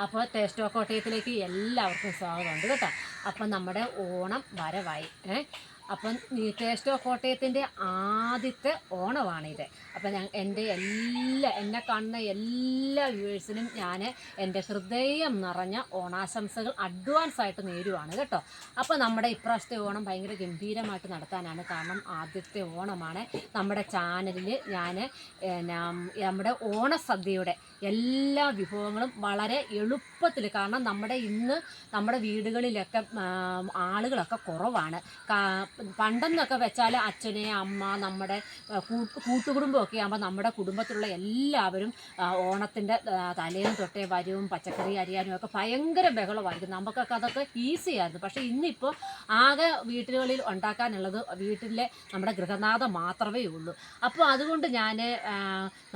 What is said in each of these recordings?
അപ്പോൾ തേസ്റ്റോ കോട്ടയത്തിലേക്ക് എല്ലാവർക്കും സ്വാഗതമുണ്ട് കേട്ടോ? അപ്പം നമ്മുടെ ഓണം വരവായി. അപ്പം ടേസ്റ്റ് ഓഫ് കോട്ടയത്തിന്റെ ആദ്യത്തെ ഓണമാണിത് അപ്പം ഞാൻ എന്റെ എല്ലാ എന്നെ കാണുന്ന എല്ലാ വ്യൂവേഴ്സിനും ഞാൻ എന്റെ ഹൃദയം നിറഞ്ഞ ഓണാശംസകൾ അഡ്വാൻസ് ആയിട്ട് നേരുവാണ് കേട്ടോ. അപ്പോൾ നമ്മുടെ ഇപ്രാവശ്യത്തെ ഓണം ഭയങ്കര ഗംഭീരമായിട്ട് നടത്താനാണ് കാരണം ആദ്യത്തെ ഓണമാണ്. നമ്മുടെ ചാനലിൽ ഞാൻ നമ്മുടെ ഓണസദ്യയുടെ എല്ലാ വിഭവങ്ങളും വളരെ എളുപ്പത്തിൽ കാരണം നമ്മുടെ ഇന്ന് നമ്മുടെ വീടുകളിലൊക്കെ ആളുകളൊക്കെ കുറവാണ്. പണ്ടെന്നൊക്കെ വെച്ചാൽ അച്ഛനെ അമ്മ നമ്മുടെ കൂട്ടുകുടുംബമൊക്കെ ആകുമ്പോൾ നമ്മുടെ കുടുംബത്തിലുള്ള എല്ലാവരും ഓണത്തിന്റെ തലേന്ന് തൊട്ടേ വരും പച്ചക്കറി അരിയാനും ഒക്കെ ഭയങ്കര ബഹളമായിരിക്കും. നമുക്കൊക്കെ അതൊക്കെ ഈസി ആയിരുന്നു. പക്ഷേ ഇന്നിപ്പോൾ ആകെ വീട്ടുകളിൽ ഉണ്ടാക്കാനുള്ളത് വീട്ടിലെ നമ്മുടെ ഗൃഹനാഥം മാത്രമേ ഉള്ളൂ. അപ്പോൾ അതുകൊണ്ട് ഞാൻ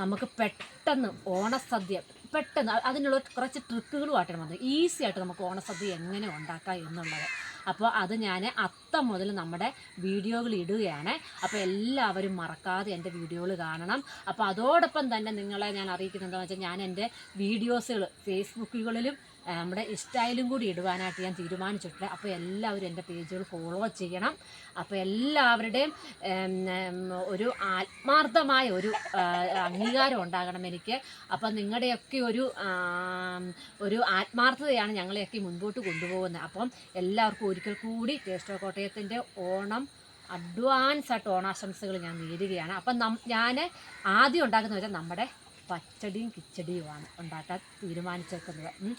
നമുക്ക് പെട്ടെന്ന് ഓണസദ്യ പെട്ടെന്ന് അതിനുള്ള കുറച്ച് ട്രിക്കുകളുമായിട്ടാണ് വന്നത്. ഈസി ആയിട്ട് നമുക്ക് ഓണസദ്യ എങ്ങനെ ഉണ്ടാക്കാം എന്നുള്ളത്. അപ്പോൾ അത് ഞാൻ അത്തം മുതൽ നമ്മുടെ വീഡിയോകൾ ഇടുകയാണ്. അപ്പോൾ എല്ലാവരും മറക്കാതെ എന്റെ വീഡിയോകൾ കാണണം. അപ്പോൾ അതോടൊപ്പം തന്നെ നിങ്ങളെ ഞാൻ അറിയിക്കുന്നത് എന്താണെന്ന് വെച്ചാൽ ഞാൻ എന്റെ വീഡിയോസുകൾ ഫേസ്ബുക്കുകളിലും നമ്മുടെ ഇഷ്ടയിലും കൂടി ഇടുവാനായിട്ട് ഞാൻ തീരുമാനിച്ചിട്ടുണ്ട്. അപ്പോൾ എല്ലാവരും എന്റെ പേജുകൾ ഫോളോ ചെയ്യണം. അപ്പോൾ എല്ലാവരുടെയും ഒരു ആത്മാർത്ഥമായ ഒരു അംഗീകാരം ഉണ്ടാകണം എനിക്ക്. അപ്പം നിങ്ങളുടെയൊക്കെ ഒരു ഒരു ആത്മാർത്ഥതയാണ് ഞങ്ങളെയൊക്കെ മുൻപോട്ട് കൊണ്ടുപോകുന്നത്. അപ്പം എല്ലാവർക്കും ഒരിക്കൽ കൂടി ടേസ്റ്റ് കോട്ടയത്തിന്റെ ഓണം അഡ്വാൻസ് ആയിട്ട് ഓണാശംസകൾ ഞാൻ നേരുകയാണ്. അപ്പം ഞാൻ ആദ്യം ഉണ്ടാക്കുന്ന വെച്ചാൽ നമ്മുടെ പച്ചടിയും കിച്ചടിയുമാണ് ഉണ്ടാക്കാൻ തീരുമാനിച്ചേക്കുന്നത് ഉം.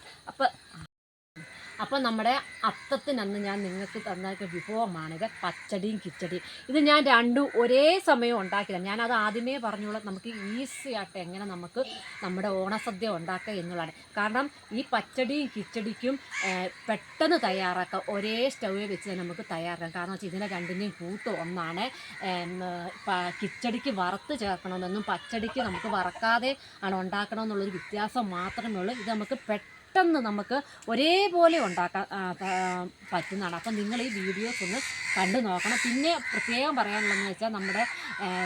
അപ്പം അപ്പം നമ്മുടെ അത്തത്തിനന്ന് ഞാൻ നിങ്ങൾക്ക് തന്ന വിഭവമാണിത് പച്ചടിയും കിച്ചടിയും. ഇത് ഞാൻ രണ്ടും ഒരേ സമയം ഉണ്ടാക്കില്ല ഞാനത് ആദ്യമേ പറഞ്ഞോളാം. നമുക്ക് ഈസി ആയിട്ട് എങ്ങനെ നമുക്ക് നമ്മുടെ ഓണസദ്യ ഉണ്ടാക്കുക എന്നുള്ളതാണ്. കാരണം ഈ പച്ചടിയും കിച്ചടിക്കും പെട്ടെന്ന് തയ്യാറാക്കാം ഒരേ സ്റ്റൗവിൽ വെച്ച് നമുക്ക് തയ്യാറാക്കാം. കാരണം വെച്ചാൽ ഇതിനെ രണ്ടിന്റെയും കൂട്ട് ഒന്നാണ്. കിച്ചടിക്ക് വറുത്ത് ചേർക്കണമെന്നും പച്ചടിക്ക് നമുക്ക് വറക്കാതെ ആണ് ഉണ്ടാക്കണമെന്നുള്ളൊരു വ്യത്യാസം മാത്രമേ ഉള്ളൂ. ഇത് നമുക്ക് പെട്ടെന്ന് നമുക്ക് ഒരേപോലെ ഉണ്ടാക്കാൻ പറ്റുന്നതാണ്. അപ്പം നിങ്ങൾ ഈ വീഡിയോസ് ഒന്ന് കണ്ടു നോക്കണം. പിന്നെ പ്രത്യേകം പറയാനുള്ളതെന്ന് വെച്ചാൽ നമ്മുടെ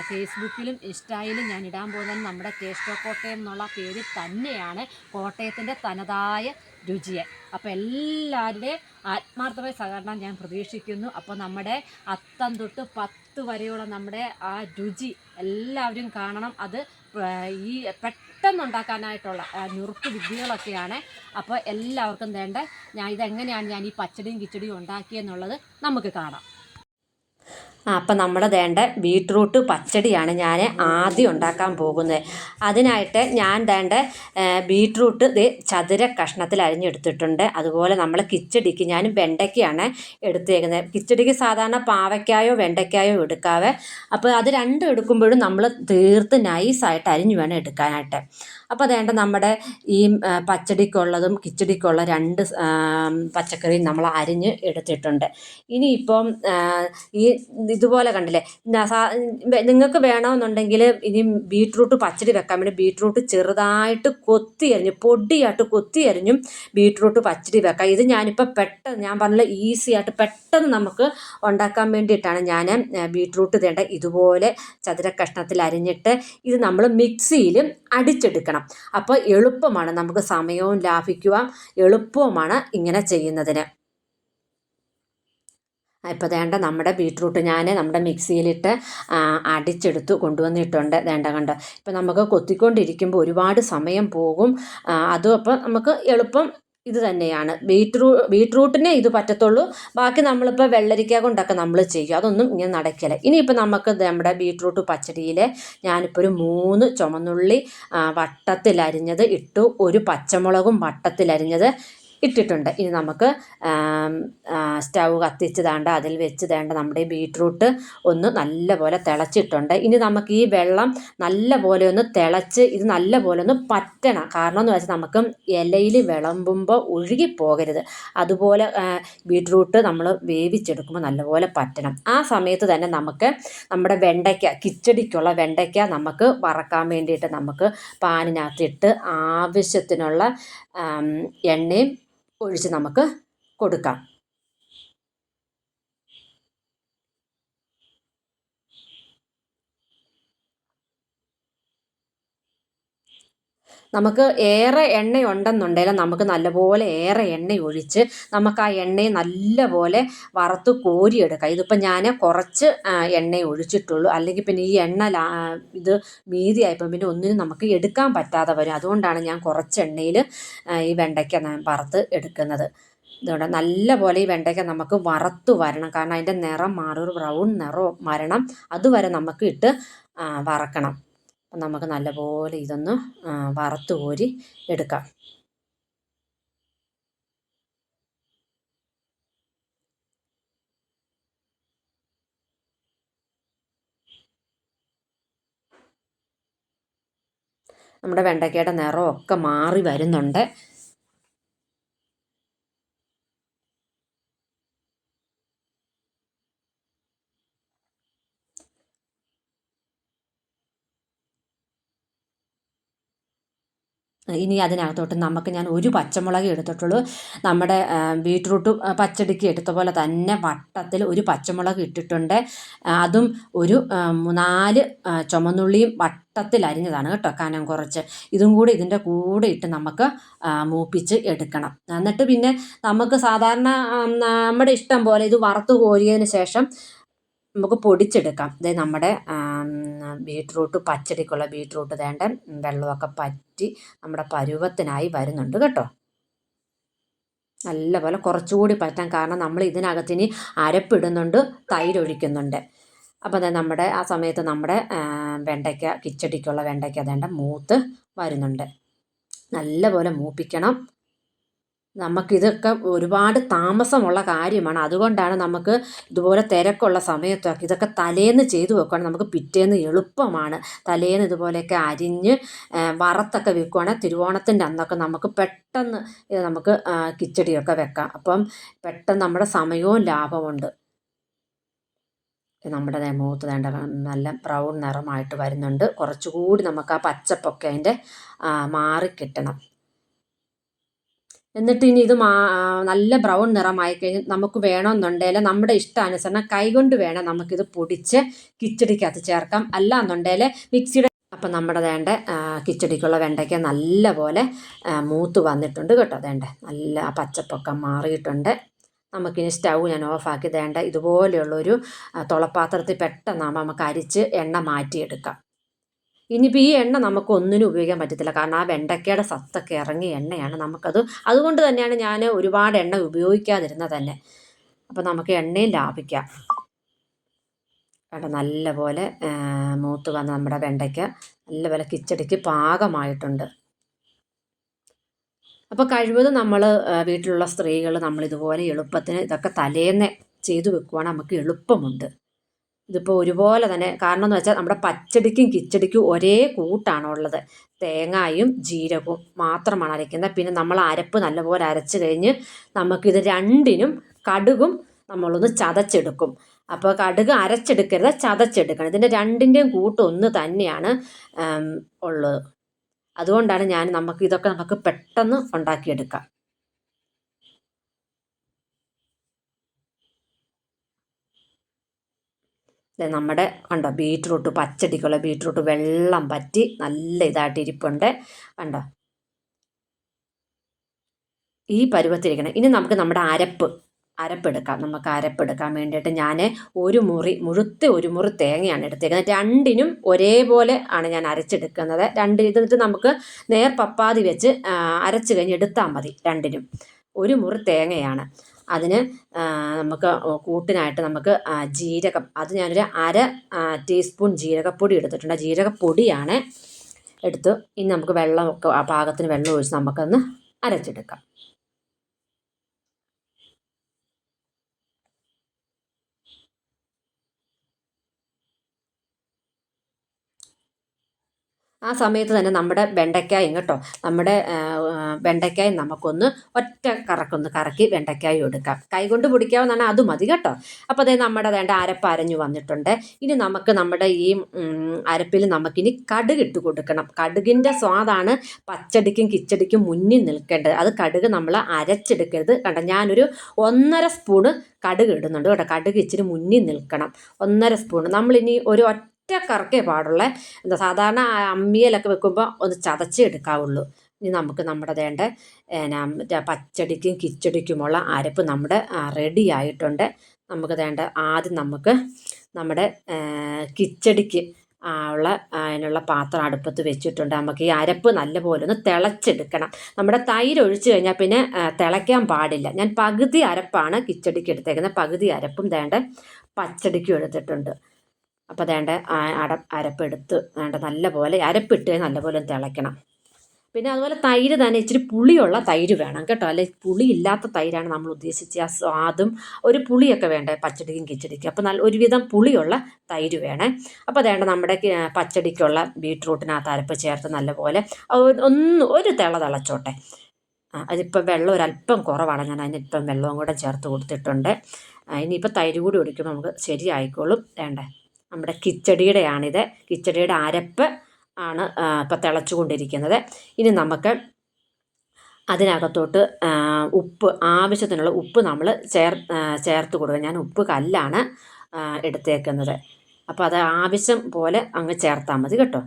ഫേസ്ബുക്കിലും ഇൻസ്റ്റയിലും ഞാൻ ഇടാൻ പോകുന്നത് നമ്മുടെ കേശവ കോട്ടയം എന്നുള്ള പേര് തന്നെയാണ് കോട്ടയത്തിന്റെ തനതായ രുചിയെ. അപ്പോൾ എല്ലാവരുടെയും ആത്മാർത്ഥമായ സഹകരണം ഞാൻ പ്രതീക്ഷിക്കുന്നു. അപ്പോൾ നമ്മുടെ അത്തം തൊട്ട് പത്ത് വരെയുള്ള നമ്മുടെ ആ രുചി എല്ലാവരും കാണണം. അത് ഈ പെട്ടെന്ന് ഉണ്ടാക്കാനായിട്ടുള്ള ആ, നുറുക്ക് വിദ്യകളൊക്കെയാണ്. അപ്പോൾ എല്ലാവർക്കും വേണ്ട ഞാൻ ഇതെങ്ങനെയാണ് ഞാൻ ഈ പച്ചടിയും കിച്ചടിയും ഉണ്ടാക്കിയെന്നുള്ളത് നമുക്ക് കാണാം. അപ്പം നമ്മുടെ വേണ്ട ബീട്രൂട്ട് പച്ചടിയാണ് ഞാൻ ആദ്യം ഉണ്ടാക്കാൻ പോകുന്നത്. അതിനായിട്ട് ഞാൻ വേണ്ട ബീട്രൂട്ട് ചതുര കഷ്ണത്തിൽ അരിഞ്ഞെടുത്തിട്ടുണ്ട്. അതുപോലെ നമ്മൾ കിച്ചടിക്ക് ഞാൻ വെണ്ടയ്ക്കയാണ് എടുത്തേക്കുന്നത്. കിച്ചടിക്ക് സാധാരണ പാവയ്ക്കായോ വെണ്ടയ്ക്കായോ എടുക്കാവേ. അപ്പോൾ അത് രണ്ടും എടുക്കുമ്പോഴും നമ്മൾ തീർത്ത് നൈസായിട്ട് അരിഞ്ഞു വേണം എടുക്കാനായിട്ട്. അപ്പോൾ അതേണ്ട നമ്മുടെ ഈ പച്ചടിക്കുള്ളതും കിച്ചടിക്കുള്ള രണ്ട് പച്ചക്കറിയും നമ്മൾ അരിഞ്ഞ് എടുത്തിട്ടുണ്ട്. ഇനിയിപ്പം ഈ ഇതുപോലെ കണ്ടില്ലേ? നിങ്ങൾക്ക് വേണമെന്നുണ്ടെങ്കിൽ ഇനി ബീട്രൂട്ട് പച്ചടി വെക്കാൻ വേണ്ടി ബീട്രൂട്ട് ചെറുതായിട്ട് കൊത്തി അരിഞ്ഞ് പൊടിയായിട്ട് കൊത്തി അരിഞ്ഞും ബീട്രൂട്ട് പച്ചടി വെക്കാം. ഇത് ഞാനിപ്പോൾ പെട്ടെന്ന് ഞാൻ പറഞ്ഞ ഈസി ആയിട്ട് പെട്ടെന്ന് നമുക്ക് ഉണ്ടാക്കാൻ വേണ്ടിയിട്ടാണ് ഞാൻ ബീട്രൂട്ട് തേണ്ട ഇതുപോലെ ചതുര കഷ്ണത്തിൽ അരിഞ്ഞിട്ട് ഇത് നമ്മൾ മിക്സിയിൽ അടിച്ചെടുക്കണം. അപ്പോൾ എളുപ്പമാണ് നമുക്ക് സമയവും ലാഭിക്കുവാൻ എളുപ്പവുമാണ് ഇങ്ങനെ ചെയ്യുന്നതിന്. ഇപ്പോൾ വേണ്ട നമ്മുടെ ബീട്രൂട്ട് ഞാൻ നമ്മുടെ മിക്സിയിലിട്ട് അടിച്ചെടുത്ത് കൊണ്ടുവന്നിട്ടുണ്ട്. വേണ്ട കണ്ട് ഇപ്പം നമുക്ക് കൊത്തിക്കൊണ്ടിരിക്കുമ്പോൾ ഒരുപാട് സമയം പോകും. അതും അപ്പം നമുക്ക് എളുപ്പം ഇത് തന്നെയാണ്. ബീട്രൂ ബീട്രൂട്ടിനെ ഇത് പറ്റത്തുള്ളൂ. ബാക്കി നമ്മളിപ്പോൾ വെള്ളരിക്ക കൊണ്ടൊക്കെ നമ്മൾ ചെയ്യും. അതൊന്നും ഇങ്ങനെ നടക്കില്ല. ഇനിയിപ്പോൾ നമുക്ക് നമ്മുടെ ബീട്രൂട്ട് പച്ചടിയിൽ ഞാനിപ്പോൾ ഒരു മൂന്ന് ചുമന്നുള്ളി വട്ടത്തിലരിഞ്ഞത് ഇട്ടു. ഒരു പച്ചമുളകും വട്ടത്തിലരിഞ്ഞത് ഇട്ടിട്ടുണ്ട്. ഇനി നമുക്ക് സ്റ്റൗ കത്തിച്ച് താണ്ട അതിൽ വെച്ച് തേണ്ട നമ്മുടെ ബീട്രൂട്ട് ഒന്ന് നല്ലപോലെ തിളച്ചിട്ടുണ്ട്. ഇനി നമുക്ക് ഈ വെള്ളം നല്ലപോലെ ഒന്ന് തിളച്ച് ഇത് നല്ലപോലെ ഒന്ന് പറ്റണം. കാരണം എന്ന് വെച്ചാൽ നമുക്ക് ഇലയിൽ വിളമ്പുമ്പോൾ ഒഴുകി പോകരുത്. അതുപോലെ ബീട്രൂട്ട് നമ്മൾ വേവിച്ചെടുക്കുമ്പോൾ നല്ലപോലെ പറ്റണം. ആ സമയത്ത് തന്നെ നമുക്ക് നമ്മുടെ വെണ്ടയ്ക്ക കിച്ചടിക്കുള്ള വെണ്ടയ്ക്ക നമുക്ക് വറക്കാൻ വേണ്ടിയിട്ട് നമുക്ക് പാനിനകത്തിട്ട് ആവശ്യത്തിനുള്ള എണ്ണയും ഒഴിച്ച് നമുക്ക് കൊടുക്കാം. നമുക്ക് ഏറെ എണ്ണ ഉണ്ടെന്നുണ്ടെങ്കിൽ നമുക്ക് നല്ലപോലെ ഏറെ എണ്ണ ഒഴിച്ച് നമുക്ക് ആ എണ്ണയെ നല്ലപോലെ വറുത്ത് കോരിയെടുക്കാം. ഇതിപ്പോൾ ഞാൻ കുറച്ച് എണ്ണ ഒഴിച്ചിട്ടുള്ളൂ. അല്ലെങ്കിൽ പിന്നെ ഈ എണ്ണ ഇത് മീതിയായപ്പോൾ പിന്നെ ഒന്നിനും നമുക്ക് എടുക്കാൻ പറ്റാതെ വരും. അതുകൊണ്ടാണ് ഞാൻ കുറച്ച് എണ്ണയിൽ ഈ വെണ്ടയ്ക്ക ഞാൻ വറുത്ത് എടുക്കുന്നത്. ഇതുകൊണ്ട് നല്ല പോലെ ഈ വെണ്ടയ്ക്ക നമുക്ക് വറുത്ത് വരണം. കാരണം അതിന്റെ നിറം മാറി ഒരു ബ്രൗൺ നിറം വരണം. അതുവരെ നമുക്ക് ഇട്ട് വറക്കണം. അപ്പം നമുക്ക് നല്ലപോലെ ഇതൊന്ന് വറുത്ത് കോരി എടുക്കാം. നമ്മുടെ വെണ്ടയ്ക്കയുടെ നിറമൊക്കെ മാറി വരുന്നുണ്ട്. ഇനി അതിനകത്തോട്ട് നമുക്ക് ഞാൻ ഒരു പച്ചമുളക് എടുത്തിട്ടുള്ളൂ. നമ്മുടെ ബീട്രൂട്ട് പച്ചടിക്ക് എടുത്ത പോലെ തന്നെ വട്ടത്തിൽ ഒരു പച്ചമുളക് ഇട്ടിട്ടുണ്ട്. അതും ഒരു നാല് ചുമന്നുള്ളിയും വട്ടത്തിൽ അരിഞ്ഞതാണ് കേട്ടോ കനം കുറച്ച്. ഇതും കൂടി ഇതിന്റെ കൂടെ ഇട്ട് നമുക്ക് മൂപ്പിച്ച് എടുക്കണം. എന്നിട്ട് പിന്നെ നമുക്ക് സാധാരണ നമ്മുടെ ഇഷ്ടം പോലെ ഇത് വറുത്ത് കോരിയതിന് ശേഷം നമുക്ക് പൊടിച്ചെടുക്കാം. അതായത് നമ്മുടെ ബീട്രൂട്ട് പച്ചടിക്കുള്ള ബീട്രൂട്ട് വേണ്ട വെള്ളമൊക്കെ പറ്റി നമ്മുടെ പരുവത്തിനായി വരുന്നുണ്ട് കേട്ടോ. നല്ലപോലെ കുറച്ചുകൂടി പറ്റാൻ കാരണം നമ്മൾ ഇതിനകത്തിന് അരപ്പിടുന്നുണ്ട് തൈരൊഴിക്കുന്നുണ്ട്. അപ്പോൾ അതായത് നമ്മുടെ ആ സമയത്ത് നമ്മുടെ വെണ്ടയ്ക്ക കിച്ചടിക്കുള്ള വെണ്ടയ്ക്ക അതേണ്ട മൂത്ത് വരുന്നുണ്ട്. നല്ലപോലെ മൂപ്പിക്കണം. നമുക്കിതൊക്കെ ഒരുപാട് താമസമുള്ള കാര്യമാണ്. അതുകൊണ്ടാണ് നമുക്ക് ഇതുപോലെ തിരക്കുള്ള സമയത്തൊക്കെ ഇതൊക്കെ തലേന്ന് ചെയ്തു വെക്കുകയാണെങ്കിൽ നമുക്ക് പിറ്റേന്ന് എളുപ്പമാണ്. തലേന്ന് ഇതുപോലെയൊക്കെ അരിഞ്ഞ് വറുത്തൊക്കെ വെക്കുകയാണെങ്കിൽ തിരുവോണത്തിന്റെ അന്നൊക്കെ നമുക്ക് പെട്ടെന്ന് നമുക്ക് കിച്ചടിയൊക്കെ വെക്കാം. അപ്പം പെട്ടെന്ന് നമ്മുടെ സമയവും ലാഭമുണ്ട്. നമ്മുടെ മുഖത്ത് വേണ്ട നല്ല ബ്രൗൺ നിറമായിട്ട് വരുന്നുണ്ട്. കുറച്ചുകൂടി നമുക്ക് ആ പച്ചപ്പൊക്കെ അതിന്റെ മാറിക്കിട്ടണം എന്നിട്ട് ഇനി ഇത് നല്ല ബ്രൗൺ നിറമായി കഴിഞ്ഞ് നമുക്ക് വേണമെന്നുണ്ടെങ്കിൽ നമ്മുടെ ഇഷ്ടാനുസരണം കൈകൊണ്ട് വേണം നമുക്കിത് പൊടിച്ച് കിച്ചടിക്കകത്ത് ചേർക്കാം. അല്ല എന്നുണ്ടെങ്കിൽ മിക്സിയുടെ അപ്പം നമ്മുടെ വേണ്ട കിച്ചടിക്കുള്ള വെണ്ടയ്ക്ക നല്ല പോലെ മൂത്ത് വന്നിട്ടുണ്ട് കേട്ടോ. വേണ്ട നല്ല പച്ചപ്പൊക്കെ മാറിയിട്ടുണ്ട്. നമുക്കിനി സ്റ്റൗ ഞാൻ ഓഫാക്കി വേണ്ട ഇതുപോലെയുള്ളൊരു തുളപ്പാത്രത്തിൽ പെട്ടെന്ന് നമുക്ക് അരിച്ച് എണ്ണ മാറ്റിയെടുക്കാം. ഇനിയിപ്പോൾ ഈ എണ്ണ നമുക്ക് ഒന്നിനും ഉപയോഗിക്കാൻ പറ്റത്തില്ല. കാരണം ആ വെണ്ടയ്ക്കയുടെ സത്തൊക്കെ ഇറങ്ങിയ എണ്ണയാണ് നമുക്കത്. അതുകൊണ്ട് തന്നെയാണ് ഞാൻ ഒരുപാട് എണ്ണ ഉപയോഗിക്കാതിരുന്നത് തന്നെ അപ്പോൾ നമുക്ക് എണ്ണയും ലാഭിക്കാം. കേട്ടോ നല്ലപോലെ മൂത്ത് വന്ന നമ്മുടെ വെണ്ടയ്ക്ക നല്ലപോലെ കിച്ചടിക്ക് പാകമായിട്ടുണ്ട്. അപ്പോൾ കഴിവതും നമ്മൾ വീട്ടിലുള്ള സ്ത്രീകൾ നമ്മളിതുപോലെ എളുപ്പത്തിന് ഇതൊക്കെ തലേന്നെ ചെയ്തു വെക്കുവാണെങ്കിൽ നമുക്ക് എളുപ്പമുണ്ട്. ഇതിപ്പോൾ ഒരുപോലെ തന്നെ കാരണം എന്ന് വെച്ചാൽ നമ്മുടെ പച്ചടിക്കും കിച്ചടിക്കും ഒരേ കൂട്ടാണ് ഉള്ളത്. തേങ്ങായും ജീരകവും മാത്രമാണ് അരയ്ക്കുന്നത്. പിന്നെ നമ്മൾ അരപ്പ് നല്ലപോലെ അരച്ച് കഴിഞ്ഞ് നമുക്കിത് രണ്ടിനും കടുകും നമ്മളൊന്ന് ചതച്ചെടുക്കും. അപ്പോൾ കടുക് അരച്ചെടുക്കരുത് ചതച്ചെടുക്കണം. ഇതിന്റെ രണ്ടിന്റെയും കൂട്ട് ഒന്ന് തന്നെയാണ് ഉള്ളത്. അതുകൊണ്ടാണ് ഞാൻ നമുക്ക് ഇതൊക്കെ നമുക്ക് പെട്ടെന്ന് ഉണ്ടാക്കിയെടുക്കാം. നമ്മുടെ കണ്ടോ ബീറ്റ്റൂട്ട് പച്ചടിക്കുള്ള ബീറ്റ്റൂട്ട് വെള്ളം പറ്റി നല്ല ഇതായിട്ട് ഇരിപ്പുണ്ട്. കണ്ടോ? ഈ പരുവത്തിരിക്കണം. ഇനി നമുക്ക് നമ്മുടെ അരപ്പ് അരപ്പെടുക്കാം. നമുക്ക് അരപ്പെടുക്കാൻ വേണ്ടിയിട്ട് ഞാൻ ഒരു മുറി മുഴുത്ത ഒരു മുറി തേങ്ങയാണ് എടുത്തേക്കുന്നത്. രണ്ടിനും ഒരേപോലെ ആണ് ഞാൻ അരച്ചെടുക്കുന്നത്. രണ്ട് ഇതിട്ട് നമുക്ക് നേർ പപ്പാതി വെച്ച് അരച്ച് കഴിഞ്ഞ് എടുത്താൽ മതി രണ്ടിനും. ഒരു മുറി തേങ്ങയാണ്. അതിന് നമുക്ക് കൂട്ടിനായിട്ട് നമുക്ക് ജീരകം അത് ഞാനൊരു അര ടീസ്പൂൺ ജീരകപ്പൊടി എടുത്തിട്ടുണ്ട്. ജീരകപ്പൊടിയാണ് എടുത്ത് ഇനി നമുക്ക് വെള്ളമൊക്കെ ആ പാകത്തിന് വെള്ളം ഒഴിച്ച് നമുക്കൊന്ന് അരച്ചെടുക്കാം. ആ സമയത്ത് തന്നെ നമ്മുടെ വെണ്ടയ്ക്കായും കേട്ടോ നമ്മുടെ വെണ്ടയ്ക്കായും നമുക്കൊന്ന് ഒറ്റ കറക്കൊന്ന് കറക്കി വെണ്ടയ്ക്കായ് എടുക്കാം. കൈകൊണ്ട് പിടിക്കാവുന്നതാണ് അത് മതി കേട്ടോ. അപ്പോൾ അതേ നമ്മുടെ വേണ്ട അരപ്പ് അരഞ്ഞു വന്നിട്ടുണ്ട്. ഇനി നമുക്ക് നമ്മുടെ ഈ അരപ്പിൽ നമുക്കിനി കടുക് ഇട്ട് കൊടുക്കണം. കടുകിന്റെ സ്വാദാണ് പച്ചടിക്കും കിച്ചടിക്കും മുന്നിൽ നിൽക്കേണ്ടത്. അത് കടുക് നമ്മൾ അരച്ചെടുക്കരുത്. കണ്ടോ ഞാനൊരു ഒന്നര സ്പൂണ് കടുക് ഇടുന്നുണ്ട് കേട്ടോ. കടുക് ഇച്ചിരി മുന്നിൽ നിൽക്കണം. ഒന്നര സ്പൂൺ നമ്മളിനി ഒരു ഒറ്റ കറക്കേ പാടുള്ള. എന്താ സാധാരണ അമ്മിയിലൊക്കെ വെക്കുമ്പോൾ ഒന്ന് ചതച്ചേ എടുക്കാവുള്ളൂ. ഇനി നമുക്ക് നമ്മുടെ വേണ്ട പച്ചടിക്കും കിച്ചടിക്കുമുള്ള അരപ്പ് നമ്മുടെ റെഡി ആയിട്ടുണ്ട്. നമുക്ക് വേണ്ട ആദ്യം നമുക്ക് നമ്മുടെ കിച്ചടിക്ക് ഉള്ള അതിനുള്ള പാത്രം അടുപ്പത്ത് വെച്ചിട്ടുണ്ട്. നമുക്ക് ഈ അരപ്പ് നല്ലപോലെ ഒന്ന് തിളച്ചെടുക്കണം. നമ്മുടെ തൈര് ഒഴിച്ചു കഴിഞ്ഞാൽ പിന്നെ തിളയ്ക്കാൻ പാടില്ല. ഞാൻ പകുതി അരപ്പാണ് കിച്ചടിക്ക് എടുത്തേക്കുന്നത്. പകുതി അരപ്പും വേണ്ട പച്ചടിക്കും എടുത്തിട്ടുണ്ട്. അപ്പോൾ വേണ്ട അട അരപ്പെടുത്ത് വേണ്ട നല്ലപോലെ അരപ്പിട്ട് നല്ലപോലെ തിളയ്ക്കണം. പിന്നെ അതുപോലെ തൈര് തന്നെ ഇച്ചിരി പുളിയുള്ള തൈര് വേണം കേട്ടോ. അല്ലെ പുളി ഇല്ലാത്ത തൈരാണ് നമ്മൾ ഉദ്ദേശിച്ച ആ സ്വാദും ഒരു പുളിയൊക്കെ വേണ്ടേ പച്ചടിക്കും കിച്ചടിക്കും. അപ്പോൾ നല്ല ഒരുവിധം പുളിയുള്ള തൈര് വേണേ. അപ്പോൾ അതേണ്ട നമ്മുടെ പച്ചടിക്കുള്ള ബീട്രൂട്ടിനകത്ത് അരപ്പ് ചേർത്ത് നല്ലപോലെ ഒന്ന് ഒരു തിള തിളച്ചോട്ടെ. അതിപ്പോൾ വെള്ളം ഒരല്പം കുറവാണ്. ഞാൻ അതിനിപ്പം വെള്ളവും കൂടെ ചേർത്ത് കൊടുത്തിട്ടുണ്ട്. ഇനിയിപ്പോൾ തൈര് കൂടി ഒടിക്കുമ്പോൾ നമുക്ക് ശരിയായിക്കോളും. വേണ്ടേ? നമ്മുടെ കിച്ചടിയുടെയാണിത്. കിച്ചടിയുടെ അരപ്പ് ആണ് ഇപ്പം തിളച്ചുകൊണ്ടിരിക്കുന്നത്. ഇനി നമുക്ക് അതിനകത്തോട്ട് ഉപ്പ് ആവശ്യത്തിനുള്ള ഉപ്പ് നമ്മൾ ചേർ ചേർത്ത് കൊടുക്കുക. ഞാൻ ഉപ്പ് കല്ലാണ് എടുത്തേക്കുന്നത്. അപ്പോൾ അത് ആവശ്യം പോലെ അങ്ങ് ചേർത്താൽ മതി കേട്ടോ.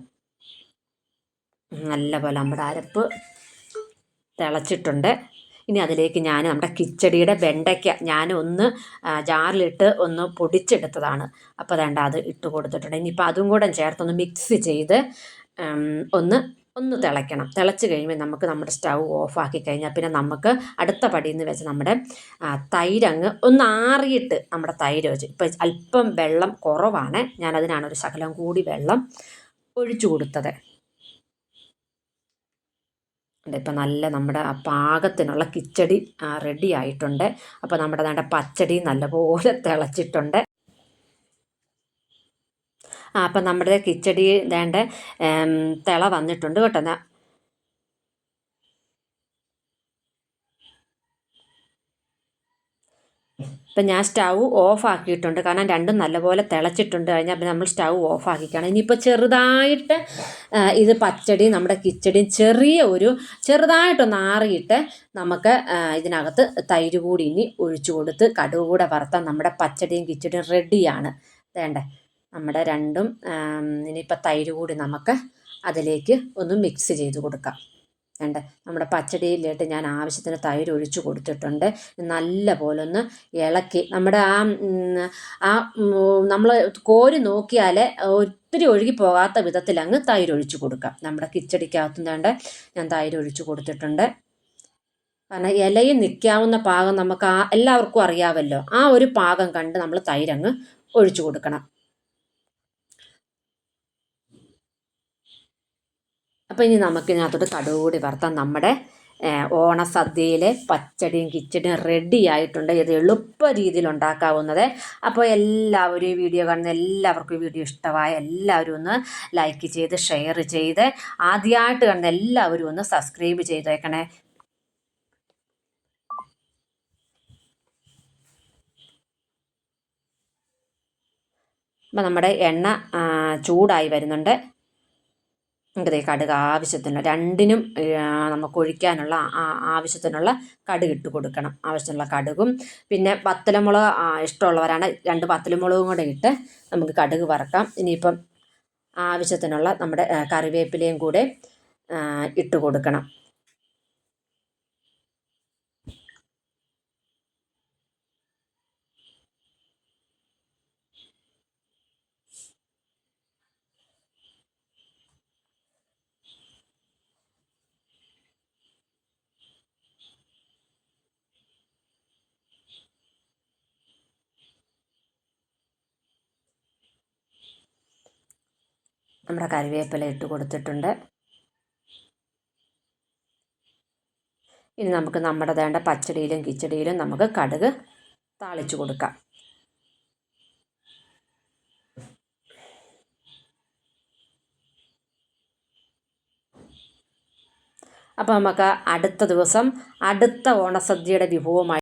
നല്ല പോലെ നമ്മുടെ അരപ്പ് തിളച്ചിട്ടുണ്ട്. ഇനി അതിലേക്ക് ഞാൻ നമ്മുടെ കിച്ചടിയുടെ വെണ്ടയ്ക്ക ഞാൻ ഒന്ന് ജാറിലിട്ട് ഒന്ന് പൊടിച്ചെടുത്തതാണ്. അപ്പോൾ വേണ്ട അത് ഇട്ട് കൊടുത്തിട്ടുണ്ട്. ഇനിയിപ്പോൾ അതും കൂടെ ചേർത്തൊന്ന് മിക്സ് ചെയ്ത് ഒന്ന് ഒന്ന് തിളയ്ക്കണം. തിളച്ച് കഴിയുമ്പോൾ നമുക്ക് നമ്മുടെ സ്റ്റൗ ഓഫാക്കി കഴിഞ്ഞാൽ പിന്നെ നമുക്ക് അടുത്ത പടിയെന്ന് വെച്ച് നമ്മുടെ തൈരങ്ങ് ഒന്ന് ആറിയിട്ട് നമ്മുടെ തൈര് വെച്ച്. ഇപ്പം അല്പം വെള്ളം കുറവാണ് ഞാനതിനാണ് ഒരു ശകലം കൂടി വെള്ളം ഒഴിച്ചു കൊടുത്തത്. ഇപ്പം നല്ല നമ്മുടെ പാകത്തിനുള്ള കിച്ചടി റെഡി ആയിട്ടുണ്ട്. അപ്പോൾ നമ്മുടെ നല്ല പച്ചടി നല്ലപോലെ തിളച്ചിട്ടുണ്ട്. അപ്പം നമ്മുടെ കിച്ചടി വേണ്ട തിള വന്നിട്ടുണ്ട് കേട്ടോ. ഇപ്പം ഞാൻ സ്റ്റൗ ഓഫ് ആക്കിയിട്ടുണ്ട് കാരണം രണ്ടും നല്ലപോലെ തിളച്ചിട്ടുണ്ട്. കഴിഞ്ഞാൽ നമ്മൾ സ്റ്റൗ ഓഫ് ആക്കിക്കണം ഇനിയിപ്പോൾ ചെറുതായിട്ട് ഇത് പച്ചടി നമ്മുടെ കിച്ചടിയും ചെറിയ ഒരു ചെറുതായിട്ടൊന്ന് ആറിയിട്ട് നമുക്ക് ഇതിനകത്ത് തൈര് കൂടി ഇനി ഒഴിച്ചു കൊടുത്ത് കടുക് കൂടെ വറുത്താൽ നമ്മുടെ പച്ചടിയും കിച്ചടിയും റെഡിയാണ്. വേണ്ടേ? നമ്മുടെ രണ്ടും ഇനിയിപ്പോൾ തൈര് കൂടി നമുക്ക് അതിലേക്ക് ഒന്ന് മിക്സ് ചെയ്ത് കൊടുക്കാം. വേണ്ട നമ്മുടെ പച്ചടിയിലിട്ട് ഞാൻ ആവശ്യത്തിന് തൈര് ഒഴിച്ചു കൊടുത്തിട്ടുണ്ട്. നല്ല പോലെ ഒന്ന് ഇളക്കി. നമ്മുടെ ആ ആ നമ്മൾ കോരി നോക്കിയാൽ ഒത്തിരി ഒഴുകി പോകാത്ത വിധത്തിൽ അങ്ങ് തൈര് ഒഴിച്ചു കൊടുക്കാം. നമ്മുടെ കിച്ചടിക്കകത്തും വേണ്ട ഞാൻ തൈര് ഒഴിച്ചു കൊടുത്തിട്ടുണ്ട്. കാരണം ഇലയിൽ നിൽക്കാവുന്ന പാകം നമുക്ക് ആ എല്ലാവർക്കും അറിയാമല്ലോ ആ ഒരു പാകം കണ്ട് നമ്മൾ തൈരങ്ങ് ഒഴിച്ചു കൊടുക്കണം. അപ്പോൾ ഇനി നമുക്ക് ഇതിനകത്തോട്ട് കടുക് കൂടി വറുത്താൽ നമ്മുടെ ഓണസദ്യയിലെ പച്ചടിയും കിച്ചടിയും റെഡി ആയിട്ടുണ്ട്. ഇത് എളുപ്പ രീതിയിൽ ഉണ്ടാക്കാവുന്നത്. അപ്പോൾ എല്ലാവരും ഈ വീഡിയോ കാണുന്ന എല്ലാവർക്കും ഈ വീഡിയോ ഇഷ്ടമായ എല്ലാവരും ഒന്ന് ലൈക്ക് ചെയ്ത് ഷെയർ ചെയ്ത് ആദ്യമായിട്ട് കാണുന്ന എല്ലാവരും ഒന്ന് സബ്സ്ക്രൈബ് ചെയ്തേക്കണേ. അപ്പോൾ നമ്മുടെ എണ്ണ ചൂടായി വരുന്നുണ്ട്. നമുക്ക് കടുക് ആവശ്യത്തിന് രണ്ടിനും നമുക്ക് ഒഴിക്കാനുള്ള ആവശ്യത്തിനുള്ള കടുക് ഇട്ട് കൊടുക്കണം. ആവശ്യത്തിനുള്ള കടുകും പിന്നെ വത്തലമുളക് ഇഷ്ടമുള്ളവരാണ്. രണ്ട് വത്തലമുളകും കൂടെ ഇട്ട് നമുക്ക് കടുക് വറക്കാം. ഇനിയിപ്പം ആവശ്യത്തിനുള്ള നമ്മുടെ കറിവേപ്പിലയും കൂടെ ഇട്ട് കൊടുക്കണം. നമ്മുടെ കറിവേപ്പില ഇട്ട് കൊടുത്തിട്ടുണ്ട്. ഇനി നമുക്ക് നമ്മുടെ വേണ്ട പച്ചടിയിലും കിച്ചടിയിലും നമുക്ക് കടുക് താളിച്ചു കൊടുക്കാം. അപ്പോൾ നമുക്ക് അടുത്ത ദിവസം അടുത്ത ഓണസദ്യയുടെ വിഭവമായി